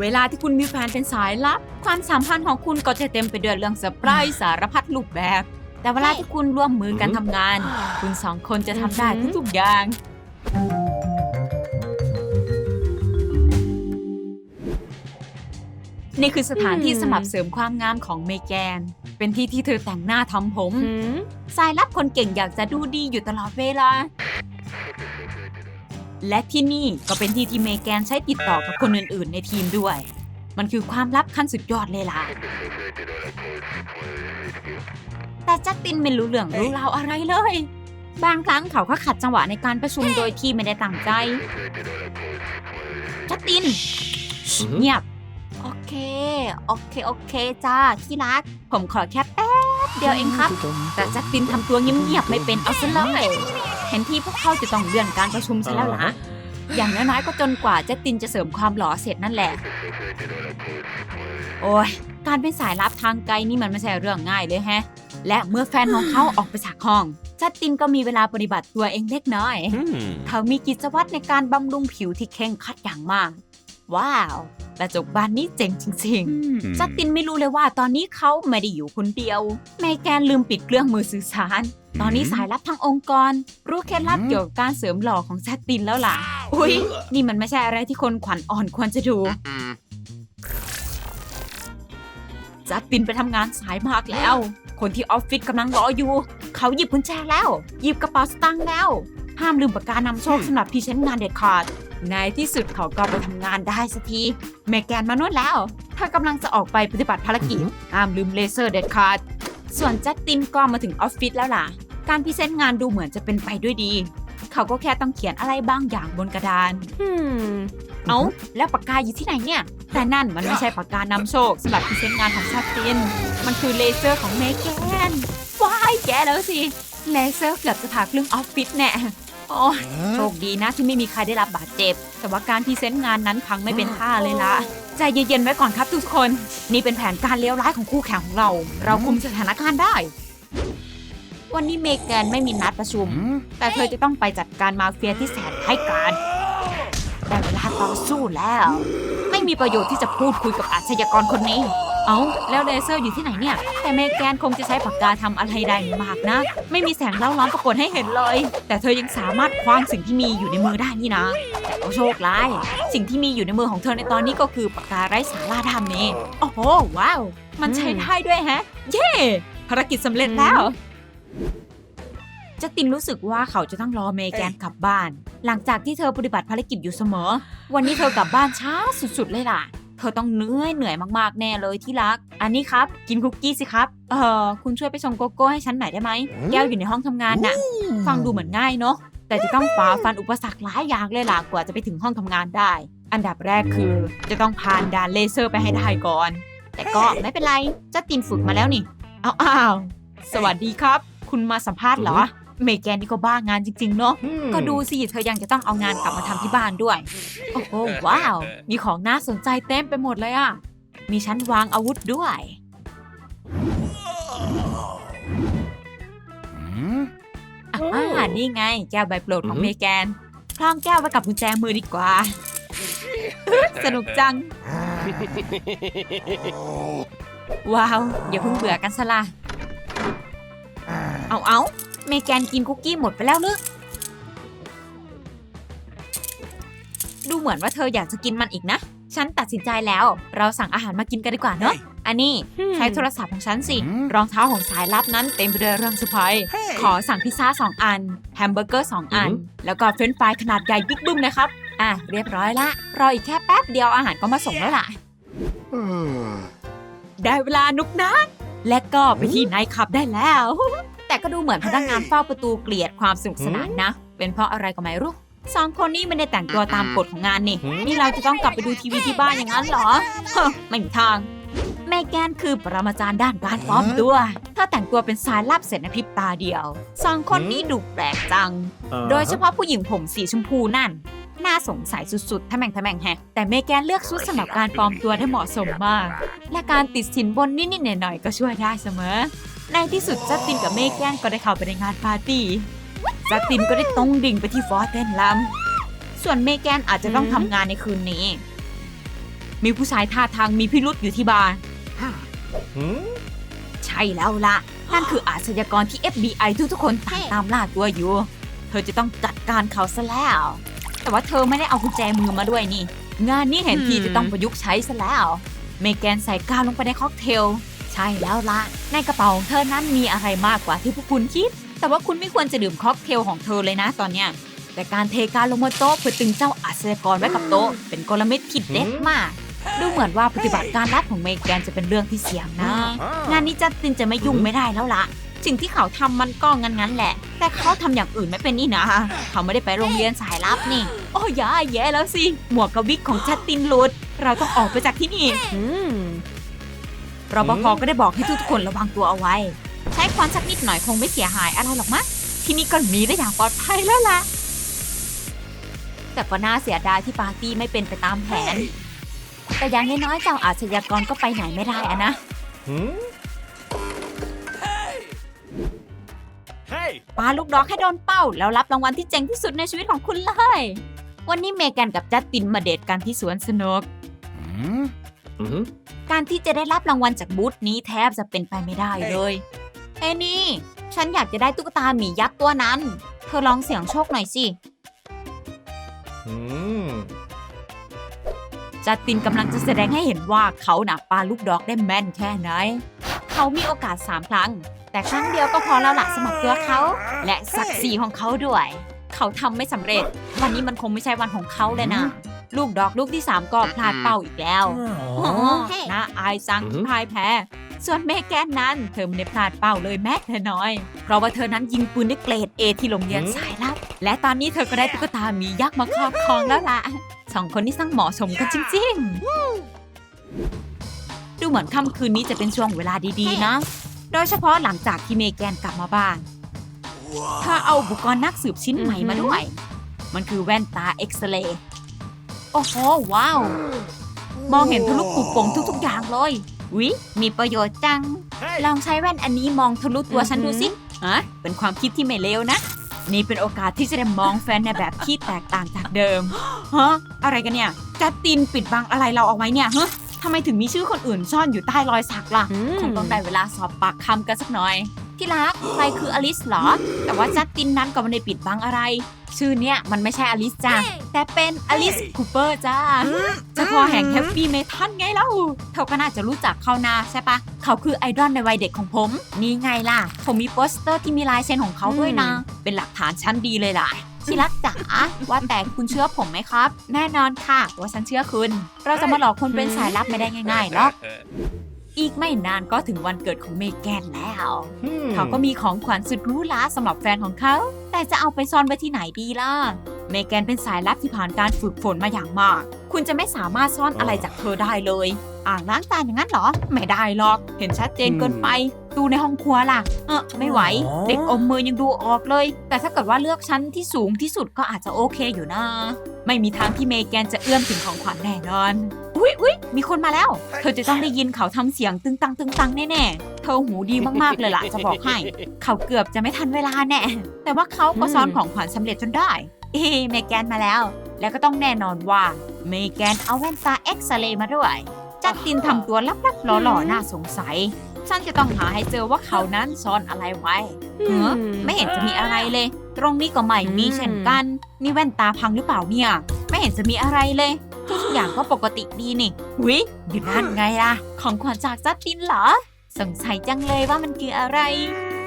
เวลาที่คุณมีแฟนเป็นสายลับ ความสัมพันธ์ของคุณก็จะเต็มไปด้วยเรื่องเซอร์ไพรส์สารพัดรูปแบบ แต่เวลาที่คุณร่วมมือกันทำงาน คุณสองคนจะทำได้ทุกๆอย่าง นี่คือสถานที่สำหรับเสริมความงามของเมแกน เป็นที่ที่เธอแต่งหน้าทำผม สายลับคนเก่งอยากจะดูดีอยู่ตลอดเวลา และที่นี่ก็เป็นที่ที่เมแกนใช้ติดต่อกับคนอื่นๆ ในทีมด้วย มันคือความลับขั้นสุดยอดเลยล่ะ แต่จัสตินไม่รู้เรื่องรู้ราวอะไรเลย บางครั้งเขาก็ขัดจังหวะในการประชุมโดยที่ไม่ได้ตั้งใจ จัสตินเงียบ โอเค โอเค โอเคจ้า ที่รัก ผมขอแค่แป๊บเดียวเองครับ แต่จัสตินทำตัวเงียบๆไม่เป็นเอาซะเลย เห็นที่พวกเขาจะต้องเลื่อนการประชุมซะแล้วนะอย่างน้อยๆก็จนกว่าจัสตินจะเสริมความหล่อเสร็จนั่นแหละ โอ้ยการเป็นสายลับทางไกลนี่มันไม่ใช่เรื่องง่ายเลยแฮะ และเมื่อแฟนของเขาออกไปจากห้องจัสตินก็มีเวลาปฏิบัติตัวเองเล็กน้อย เขามีกิจวัตรในการบำรุงผิวที่เคร่งครัดอย่างมาก ว้าว กระจกบานนี้เจ๋งจริงๆจัสตินไม่รู้เลยว่าตอนนี้เขาไม่ได้อยู่คนเดียวแมแกนลืมปิดเครื่องมือสื่อสาร ตอนนี้สายลับทางองค์กร รู้เคล็ดลับเกี่ยวกับการเสริมหล่อของจัสตินแล้วล่ะ อุ้ยนี่มันไม่ใช่อะไรที่คนขวัญอ่อนควรจะดูจัสตินไปทำงานสายมากแล้ว คนที่ออฟฟิศกำลังรออยู่ เขาหยิบกุญแจแล้ว หยิบกระเป๋าสตางค์แล้ว ห้ามลืมปากกานำโชคสำหรับพรีเซนต์งานเด็ดขาด ในที่สุดเขาก็ไปทำงานได้สักทีเมแกนมานวดแล้วถ้ากำลังจะออกไปปฏิบัติภารกิจห้ามลืมเลเซอร์เด็ดขาดส่วนจัสตินก็มาถึงออฟฟิศแล้วล่ะ การพรีเซนต์งานดูเหมือนจะเป็นไปด้วยดี เขาก็แค่ต้องเขียนอะไรบางอย่างบนกระดานเอ้าแล้วปากกาอยู่ที่ไหนเนี่ย แต่นั่นมันไม่ใช่ปากกานำโชคสำหรับพรีเซนต์งานของจัสติน มันคือเลเซอร์ของเมแกนว้ายแกแล้วสิเลเซอร์เกือบจะผ่าครึ่งออฟฟิศแน่ โอ้ยโชคดีนะที่ไม่มีใครได้รับบาดเจ็บ แต่ว่าการพรีเซนต์งานนั้นพังไม่เป็นท่าเลยละใจเย็นๆไว้ก่อนครับทุกคน นี่เป็นแผนการเลวร้ายของคู่แข่งของเรา เราคุมสถานการณ์ได้ วันนี้เมแกนไม่มีนัดประชุม แต่เธอจะต้องไปจัดการมาเฟียที่แสนให้การได้เวลาต่อสู้แล้ว ไม่มีประโยชน์ที่จะพูดคุยกับอาชญากรคนนี้ เอ้าแล้วเลเซอร์อยู่ที่ไหนเนี่ย แต่เมแกนคงจะใช้ปากกาทำอะไรได้มากนะ ไม่มีแสงเล่าร้อนปรากฏให้เห็นเลย แต่เธอยังสามารถคว้างสิ่งที่มีอยู่ในมือได้นี่นะ แต่ก็โชคร้าย สิ่งที่มีอยู่ในมือของเธอในตอนนี้ก็คือปากกาไร้สาระดำนี่โอ้โหว้าว มันใช้ได้ด้วยแฮะ เย้ภารกิจสำเร็จแล้วจัสตินรู้สึกว่าเขาจะต้องรอเมแกนกลับบ้าน หลังจากที่เธอปฏิบัติภารกิจอยู่เสมอ วันนี้เธอกลับบ้านช้าสุดๆเลยล่ะ เธอต้องเหนื่อยเหนื่อยมากๆแน่เลยที่รัก อันนี้ครับ กินคุกกี้สิครับ เออคุณช่วยไปชงโกโก้ให้ฉันหน่อยได้ไหม แก้วอยู่ในห้องทำงานน่ะ ฟังดูเหมือนง่ายเนาะ แต่จะต้องฝ่าฟันอุปสรรคหลายอย่างเลยล่ะกว่าจะไปถึงห้องทำงานได้ อันดับแรกคือ จะต้องผ่านด่านเลเซอร์ไปให้ได้ก่อน แต่ก็ไม่เป็นไรจัสตินฝึกมาแล้วนี่เอาอ้าวสวัสดีครับ คุณมาสัมภาษณ์เหรอ เมแกนนี่ก็บ้างานจริง ๆ เนาะ ก็ดูสิเธอยังจะต้องเอางานกลับมาทำที่บ้านด้วย โอ้โหว้าว มีของน่าสนใจเต็มไปหมดเลยอะมีชั้นวางอาวุธด้วย อ่านี่ไง แก้วใบโปรดของเมแกน คล้องแก้วไว้กับกุญแจมือดีกว่า สนุกจัง ว้าว อย่าเพิ่งเบื่อกันซะละเอาเอา เมแกนกินคุกกี้หมดไปแล้วหรือดูเหมือนว่าเธออยากจะกินมันอีกนะ ฉันตัดสินใจแล้ว เราสั่งอาหารมากินกันดีกว่าเนอะ อันนี้ใช้โทรศัพท์ของฉันสิ รองเท้าของสายลับนั้นเต็มไปด้วยเรื่องเซอร์ไพรส์ขอสั่งพิซซ่าสองอัน แฮมเบอร์เกอร์สองอัน แล้วก็เฟรนช์ฟรายขนาดใหญ่บิ๊กบึ้มนะครับ อะเรียบร้อยละ รออีกแค่แป๊บเดียวอาหารก็มาส่งแล้วล่ะ ได้เวลานุกนะ และก็ไปที่ไนท์คลับได้แล้ว แต่ก็ดูเหมือนพนักงานเฝ้าประตูเกลียดความสนุกสนานนะ เป็นเพราะอะไรก็ไม่รู้สองคนนี้ไม่ได้แต่งตัวตามกฎของงานนี่ นี่เราจะต้องกลับไปดูทีวีที่บ้านอย่างนั้นเหรอเฮ้อไม่มีทางแม่แกนคือปรมาจารย์ด้านการปลอมตัวถ้าแต่งตัวเป็นสายลับเสร็จในพริบตาเดียว สองคนนี้ดูแปลกจัง โดยเฉพาะผู้หญิงผมสีชมพูนั่น น่าสงสัยสุดๆถ้าแม่งถ้าแม่งแฮะ แต่เมแกนเลือกชุดสำหรับการปลอมตัวได้เหมาะสมมาก และการติดสินบนนิดๆหน่อยๆก็ช่วยได้เสมอ ในที่สุดจัสตินกับเมแกนก็ได้เข้าไปในงานปาร์ตี้จัสตินก็ได้ตรงดิ่งไปที่ฟอร์เต้นลำส่วนเมแกนอาจจะต้องทำงานในคืนนี้ มีผู้ชายท่าทางมีพิรุษอยู่ที่บาร์ Hmm? ใช่แล้วล่ะ นั่นคืออาชญากรที่ FBI ทุกๆคนต่างตามล่าตัวอยู่ เธอจะต้องจัดการเขาซะแล้ว แต่ว่าเธอไม่ได้เอากุญแจมือมาด้วยนี่ งานนี้เห็นทีจะต้องประยุกต์ใช้ซะแล้ว เมแกนใส่กาวลงไปในค็อกเทลใช่แล้วล่ะในกระเป๋าของเธอนั้นมีอะไรมากกว่าที่พวกคุณคิด แต่ว่าคุณไม่ควรจะดื่มค็อกเทลของเธอเลยนะตอนเนี้ยแต่การเทกาวลงบนโต๊ะเพื่อตึงเจ้าอาชญากรไว้กับโต๊ะเป็นกลเม็ดที่เด็ดมาก ดูเหมือนว่าปฏิบัติการลับของเมแกนจะเป็นเรื่องที่เสี่ยงนะ งานนี้จัสตินจะไม่ยุ่งไม่ได้แล้วละสิ่งที่เขาทำมันก็งั้นๆแหละ แต่เขาทำอย่างอื่นไม่เป็นนี่นะ เขาไม่ได้ไปโรงเรียนสายลับนี่ โอ้ยาแย่แล้วสิ หมวกกับวิกของจัสตินหลุด เราต้องออกไปจากที่นี่ รปภก็ได้บอกให้ทุกคนระวังตัวเอาไว้ ใช้ควันสักนิดหน่อยคงไม่เสียหายอะไรหรอกมั้งที่นี่ก็หนีได้อย่างปลอดภัยแล้วล่ะ แต่ก็น่าเสียดายที่ปาร์ตี้ไม่เป็นไปตามแผน แต่อย่างน้อยๆเจ้าอาชญากรก็ไปไหนไม่ได้อะนะ Hmm? Hey! ปาลูกดอกให้โดนเป้า แล้วรับรางวัลที่เจ๋งที่สุดในชีวิตของคุณเลย วันนี้เมแกนกับจัสตินมาเดทกันที่สวนสนุก Hmm? Mm-hmm. การที่จะได้รับรางวัลจากบูธนี้แทบจะเป็นไปไม่ได้เลย เอ้นี่ ฉันอยากจะได้ตุ๊กตาหมียักษ์ตัวนั้น เธอลองเสี่ยงโชคหน่อยสิ Hmm. จัสตินกำลังจะแสดงให้เห็นว่าเขาหนักปาลูกดอกได้แม่นแค่ไหน เขามีโอกาสสามครั้ง แต่ครั้งเดียวก็พอแล้วละสมัครตัวเขา และศักดิ์ศรีของเขาด้วย เขาทำไม่สำเร็จ วันนี้มันคงไม่ใช่วันของเขาเลยนะ ลูกดอกลูกที่สามก็พลาดเป้าอีกแล้ว Aw. น่าอายจังอือฮึที่พ่ายแพ้ ส่วนเมแกนนั้น เธอไม่ได้พลาดเป้าเลยแม้แต่น้อย เพราะว่าเธอนั้นยิงปืนด้วยเกรดเอที่โรงเรียนอืมสายลับ และตอนนี้เธอก็ได้ตุ๊กตาหมียักษ์มาครอบครองแล้วล่ะสองคนนี้ช่างเหมาะสมกันจริง ๆ ดูเหมือนค่ำคืนนี้จะเป็นช่วงเวลาดีๆนะ โดยเฉพาะหลังจากที่เมแกนกลับมาบ้านเธอเอาอุปกรณ์นักสืบชิ้นใหม่มาด้วย มันคือแว่นตาเอ็กซเรย์โอ้โห ว้าว มองเห็นทะลุปุโป่งทุก ๆ อย่างเลย วิ มีประโยชน์จัง Hey! ลองใช้แว่นอันนี้มองทะลุตัวฉันดูสิฮะเป็นความคิดที่ไม่เลวนะ นี่เป็นโอกาสที่จะได้มองแฟนในแบบที่แตกต่างจากเดิม ฮะ อะไรกันเนี่ย จัดตินปิดบังอะไรเราเอาไว้เนี่ยฮะทำไมถึงมีชื่อคนอื่นซ่อนอยู่ใต้รอยสักล่ะ คงต้องได้เวลาสอบปากคำกันสักหน่อย ที่รักใครคืออลิสเหรอ แต่ว่าจัดตินนั้นก็ไม่ได้ปิดบังอะไร ชื่อเนี่ยมันไม่ใช่อลิสจ้าแต่เป็นอลิสคูเปอร์จ้าเจ้าพ่อแห่งแฮปปี้เมทัลไงเล่าเขาก็น่าจะรู้จักเขานาใช่ปะ เขาคือไอดอลในวัยเด็กของผม นี่ไงล่ะ ผมมีโปสเตอร์ที่มีลายเซ็นของเขาด้วยนะ เป็นหลักฐานชั้นดีเลยล่ะที่รักจ๋าว่าแต่คุณเชื่อผมไหมครับ แน่นอนค่ะว่าฉันเชื่อคุณ เราจะมาหลอกคนเป็นสายลับไม่ได้ง่ายๆหรอก อีกไม่นานก็ถึงวันเกิดของเมแกนแล้ว Hmm. เขาก็มีของขวัญสุดหรู้ล้าสำหรับแฟนของเขา แต่จะเอาไปซ่อนไว้ที่ไหนดีล่ะ เมแกนเป็นสายลับที่ผ่านการฝึกฝนมาอย่างมาก คุณจะไม่สามารถซ่อนอะไรจากเธอได้เลย อ่างล้างจานอย่างนั้นเหรอ ไม่ได้หรอก เห็นชัดเจนเกินไป ดูในห้องครัวล่ะ เออไม่ไหว อ๋อ เด็กอมมือยังดูออกเลย แต่ถ้าเกิดว่าเลือกชั้นที่สูงที่สุดก็อาจจะโอเคอยู่นะ ไม่มีทางที่เมแกนจะเอื้อมถึงของขวัญแน่นอน อุ๊ยอุ๊ยมีคนมาแล้ว เธอจะต้องได้ยินเขาทำเสียงตึงตังตึงตังแน่ๆ เธอหูดีมากๆเลยล่ะจะบอกให้ เขาเกือบจะไม่ทันเวลาแน่ แต่ว่าเขาก็ซ้อนของขวัญสำเร็จจนได้ เอ้เมแกนมาแล้ว แล้วก็ต้องแน่นอนว่าเมแกนเอาแว่นตาเอ็กซเรย์มาด้วย จัดตินทำตัวลับๆหล่อๆน่าสงสัย ฉันจะต้องหาให้เจอว่าเขานั้นซ่อนอะไรไว้เออไม่เห็นจะมีอะไรเลย ตรงนี้ก็ไม่มีเช่นกัน นี่แว่นตาพังหรือเปล่าเนี่ย ไม่เห็นจะมีอะไรเลยทุกอย่างก็ปกติดีนี่วิอยู่นั่นไงล่ะ ของขวัญจากจัดตินเหรอ สงสัยจังเลยว่ามันคืออะไร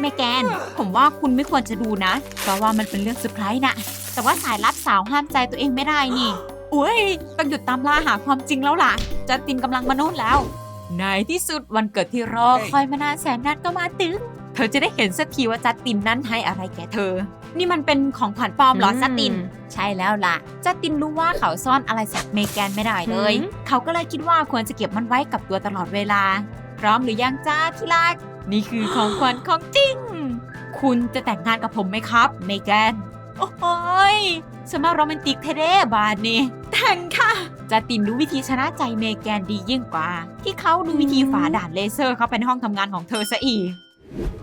แม่แกน ผมว่าคุณไม่ควรจะดูนะ เพราะว่ามันเป็นเรื่องเซอร์ไพรส์นะแต่ว่าสายลับสาวห้ามใจตัวเองไม่ได้นี่ อุ้ยต้องหยุดตามล่าหาความจริงแล้วล่ะจัสตินกำลังมาโน่นแล้ว ในที่สุดวันเกิดที่รอคอยมานานแสนนานก็มาถึง เธอจะได้เห็นสักทีว่าจัสตินนั้นให้อะไรแก่เธอ นี่มันเป็นของขวัญปลอมเหรออืมจัสติน ใช่แล้วล่ะจัสตินรู้ว่าเขาซ่อนอะไรจากเมแกนไม่ได้เลยหืมเขาก็เลยคิดว่าควรจะเก็บมันไว้กับตัวตลอดเวลา พร้อมหรือยังจ้าที่รัก นี่คือของขวัญของจริง คุณจะแต่งงานกับผมไหมครับ เมแกน โอ้ยสมาโรแมนติกเทเดบานนี่แต่งค่ะ จัสตินรู้วิธีชนะใจเมแกนดียิ่งกว่า ที่เขารู้วิธีฝ่าด่านเลเซอร์เข้าไปในห้องทำงานของเธอซะอีก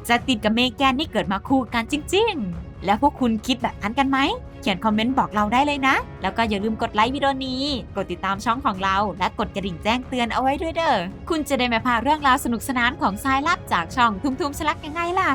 จัสตินกับเมแกนนี่เกิดมาคู่กันจริง ๆ แล้วพวกคุณคิดแบบนั้นกันไหม เขียนคอมเมนต์บอกเราได้เลยนะ แล้วก็อย่าลืมกดไลค์วิดีโอนี้ กดติดตามช่องของเรา และกดกระดิ่งแจ้งเตือนเอาไว้ด้วยเด้อ คุณจะได้ไม่พลาดเรื่องราวสนุกสนานของสายลับจากช่องทุ่มๆสลักยังไงล่ะ